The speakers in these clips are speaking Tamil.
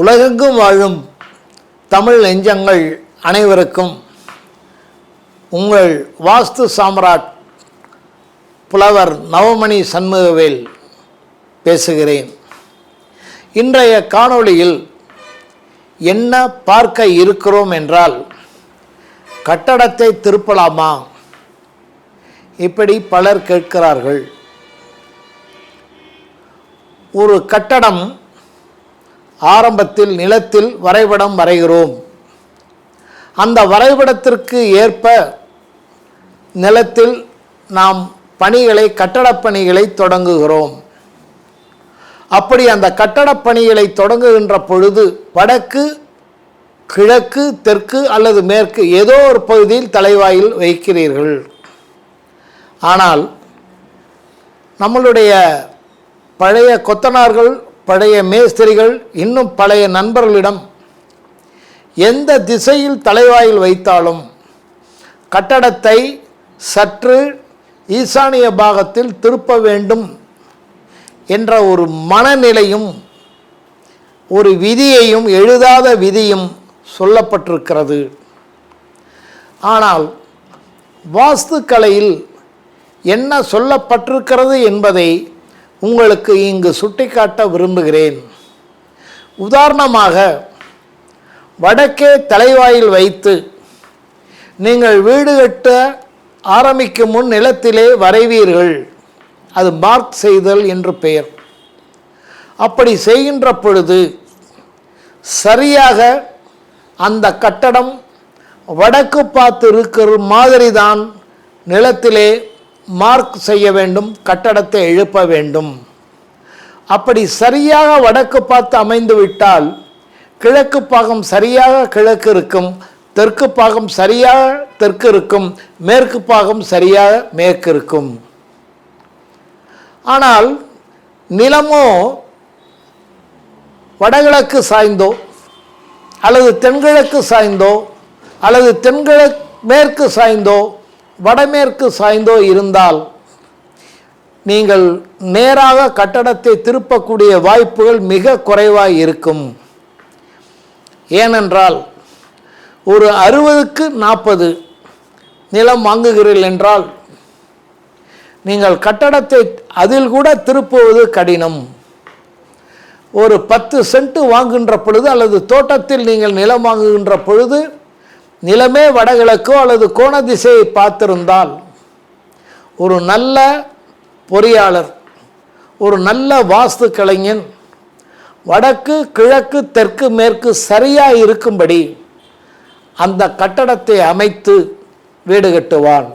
உலகெங்கும் வாழும் தமிழ் நெஞ்சங்கள் அனைவருக்கும் உங்கள் வாஸ்து சாம்ராட் புலவர் நவமணி சண்முகவேல் பேசுகிறேன். இன்றைய காணொளியில் என்ன பார்க்க இருக்கிறோம் என்றால் கட்டடத்தை திருப்பலாமா? இப்படி பலர் கேட்கிறார்கள். ஒரு கட்டடம் ஆரம்பத்தில் நிலத்தில் வரைபடம் வரைகிறோம். அந்த வரைபடத்திற்கு ஏற்ப நிலத்தில் நாம் பணிகளை கட்டடப்பணிகளை தொடங்குகிறோம். அப்படி அந்த கட்டடப்பணிகளை தொடங்குகின்ற பொழுது வடக்கு கிழக்கு தெற்கு அல்லது மேற்கு ஏதோ ஒரு பகுதியில் தலைவாயில் வைக்கிறீர்கள். ஆனால் நம்மளுடைய பழைய கொத்தனார்கள் பழைய மேஸ்திரிகள் இன்னும் பழைய நண்பர்களிடம் எந்த திசையில் தலைவாயில் வைத்தாலும் கட்டடத்தை சற்று ஈசானிய பாகத்தில் திருப்ப வேண்டும் என்ற ஒரு மனநிலையும் ஒரு விதியையும் எழுதாத விதியும் சொல்லப்பட்டிருக்கிறது. ஆனால் வாஸ்துக்கலையில் என்ன சொல்லப்பட்டிருக்கிறது என்பதை உங்களுக்கு இங்கு சுட்டிக்காட்ட விரும்புகிறேன். உதாரணமாக வடக்கே தலைவாயில் வைத்து நீங்கள் வீடு கட்ட ஆரம்பிக்கும் முன் நிலத்திலே வரைவீர்கள். அது மார்க் செய்தல் என்று பெயர். அப்படி செய்கின்ற பொழுது சரியாக அந்த கட்டடம் வடக்கு பார்த்து இருக்கிற மாதிரி தான் நிலத்திலே மார்க் செய்ய வேண்டும் கட்டடத்தை எழுப்ப வேண்டும். அப்படி சரியாக வடக்கு பார்த்து அமைந்து விட்டால் கிழக்கு பாகம் சரியாக கிழக்கு இருக்கும் தெற்கு பாகம் சரியாக தெற்கு இருக்கும் மேற்கு பாகம் சரியாக மேற்கு இருக்கும். ஆனால் நிலமோ வடகிழக்கு சாய்ந்தோ அல்லது தென்கிழக்கு சாய்ந்தோ அல்லது தென்கிழக்கு மேற்கு சாய்ந்தோ வடமேற்கு சாய்ந்தோ இருந்தால் நீங்கள் நேராக கட்டடத்தை திருப்பக்கூடிய வாய்ப்புகள் மிக குறைவாக இருக்கும். ஏனென்றால் ஒரு அறுபதுக்கு நாற்பது நிலம் வாங்குகிறீர்கள் என்றால் நீங்கள் கட்டடத்தை அதில் கூட திருப்புவது கடினம். ஒரு பத்து சென்ட் வாங்குகின்ற பொழுது அல்லது தோட்டத்தில் நீங்கள் நிலம் வாங்குகின்ற பொழுது நிலமே வடகிழக்கோ அல்லது கோண திசையை பார்த்திருந்தால் ஒரு நல்ல பொறியாளர் ஒரு நல்ல வாஸ்து கலைஞன் வடக்கு கிழக்கு தெற்கு மேற்கு சரியாக இருக்கும்படி அந்த கட்டடத்தை அமைத்து வீடு கட்டுவான்.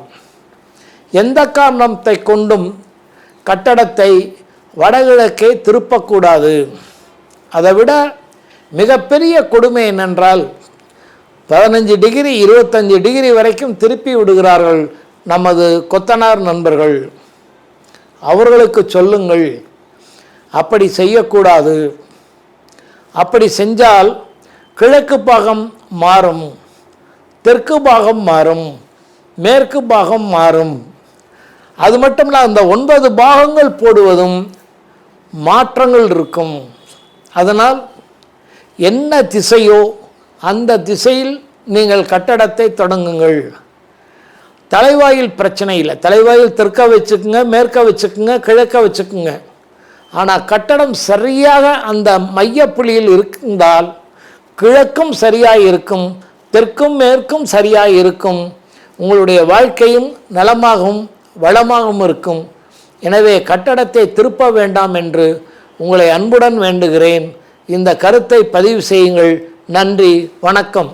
எந்த காரணத்தை கொண்டும் கட்டடத்தை வடகிழக்கே திருப்பக்கூடாது? அதை விட மிகப்பெரிய கொடுமை என்னென்றால் பதினஞ்சு டிகிரி இருபத்தஞ்சு டிகிரி வரைக்கும் திருப்பி விடுகிறார்கள் நமது கொத்தனார் நண்பர்கள். அவர்களுக்கு சொல்லுங்கள் அப்படி செய்யக்கூடாது. அப்படி செஞ்சால் கிழக்கு பாகம் மாறும் தெற்கு பாகம் மாறும் மேற்கு பாகம் மாறும். அது மட்டும் இல்லை அந்த ஒன்பது பாகங்கள் போடுவதும் மாற்றங்கள் இருக்கும். அதனால் என்ன திசையோ அந்த திசையில் நீங்கள் கட்டடத்தை தொடங்குங்கள். தலைவாயில் பிரச்சனை இல்லை. தலைவாயில் தெற்க வச்சுக்குங்க மேற்க வச்சுக்குங்க கிழக்க வச்சுக்குங்க. ஆனால் கட்டடம் சரியாக அந்த மையப்புள்ளியில் இருந்தால் கிழக்கும் சரியாக இருக்கும் தெற்கும் மேற்கும் சரியாக இருக்கும். உங்களுடைய வாழ்க்கையும் நலமாகவும் வளமாகவும் இருக்கும். எனவே கட்டடத்தை திருப்ப வேண்டாம் என்று உங்களை அன்புடன் வேண்டுகிறேன். இந்த கருத்தை பதிவு செய்யுங்கள். நன்றி வணக்கம்.